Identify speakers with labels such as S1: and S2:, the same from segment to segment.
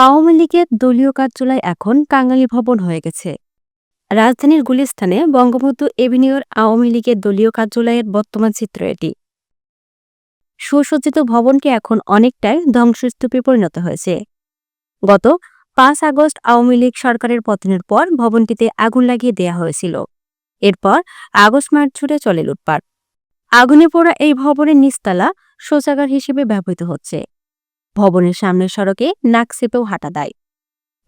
S1: আওয়ামী লীগের দলীয় কার্যালয় এখন কাঙালি ভবন হয়ে গেছে। রাজধানীর গুলিস্থানে বঙ্গবন্ধু এভিনিউর আওয়ামী লীগের দলীয় কার্যালয়ের বর্তমান চিত্র এটি। সুসজ্জিত ভবনটি এখন অনেকটাই ধ্বংসস্তূপে পরিণত হয়েছে। গত পাঁচ আগস্ট আওয়ামী লীগ সরকারের পতনের পর ভবনটিতে আগুন লাগিয়ে দেয়া হয়েছিল। এরপর আগস্ট মার্চ জুড়ে চলে লুটপাট। আগুনে পোড়া এই ভবনের নিচতলা শৌচাগার হিসেবে ব্যবহৃত হচ্ছে। ভবনের সামনের সড়কে নাক চেপেও হাঁটা দেয়।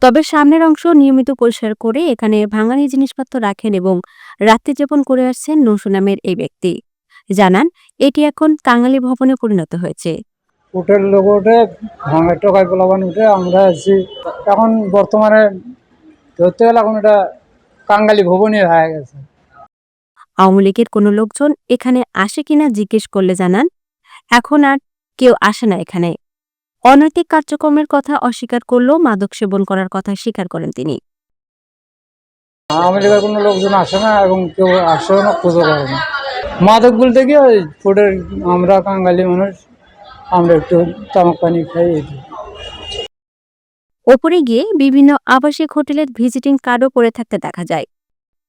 S1: তবে সামনের অংশ নিয়মিত পরিষ্কার করে এখানে ভাঙানি জিনিসপত্র রাখেন এবং রাত্রিযাপন করে আসছেন নৌসু নামের এই ব্যক্তি। জানান এটি এখন কাঙালি ভবনে পরিণত হয়েছে।
S2: উঠের লোক উঠে ভাঙের টোকায় পোলাবান উঠে আমরা আছি। এখন বর্তমানে ধরতে গেলে এখন এটা কাঙ্গালি ভবনই হয়ে গেছে।
S1: আওয়ামী লীগের কোনো লোকজন এখানে আসে কিনা জিজ্ঞেস করলে জানান এখন আর কেউ আসে না এখানে। অনৈতিক কার্যক্রমের কথা অস্বীকার করলেও মাদক সেবন করার কথা স্বীকার করেন তিনি।
S2: কোনো লোকজন আসে না এবং কেউ আসেও না করে না। মাদক বলতে কি ওই ফুটের আমরা কাঙ্গালি মানুষ আমরা একটু তামাক পানি খাই
S1: ওপরে গিয়ে বিভিন্ন আবাসিক হোটেলের ভিজিটিং কার্ডও পড়ে থাকতে দেখা যায়।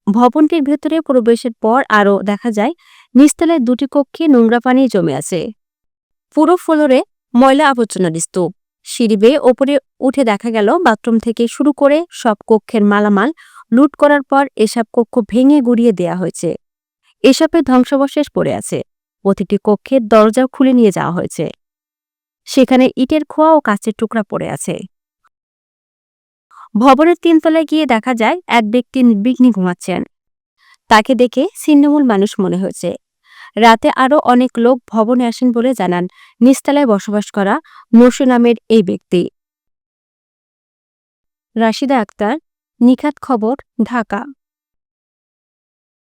S1: ভবনটির ভেতরে প্রবেশের পর আরও দেখা যায় নিচতলায় দুটি কক্ষে নোংরা পানি জমে আছে। পুরো ফ্লোরে ময়লা আবর্জনার স্তূপ সিঁড়ি বেয়ে ওপরে উঠে দেখা গেল, বাথরুম থেকে শুরু করে সব কক্ষের মালামাল লুট করার পর এসব কক্ষ ভেঙে গুড়িয়ে দেয়া হয়েছে। এসবের ধ্বংসাবশেষ পড়ে আছে। প্রতিটি কক্ষের দরজাও খুলে নিয়ে যাওয়া হয়েছে। সেখানে ইটের খোয়া ও কাঁচের টুকরা পড়ে আছে। ভবনের তিনতলায় গিয়ে দেখা যায়, এক ব্যক্তি নির্বিঘ্নে ঘুমাচ্ছেন। তাকে দেখে ছিন্নমূল মানুষ মনে হয়েছে। রাতে আরও অনেক লোক ভবনে আসেন বলে জানান। নিস্তালায় বসবাস করা মোশু নামের এই ব্যক্তি। রাশিদা আক্তার, নিখাত খবর, ঢাকা।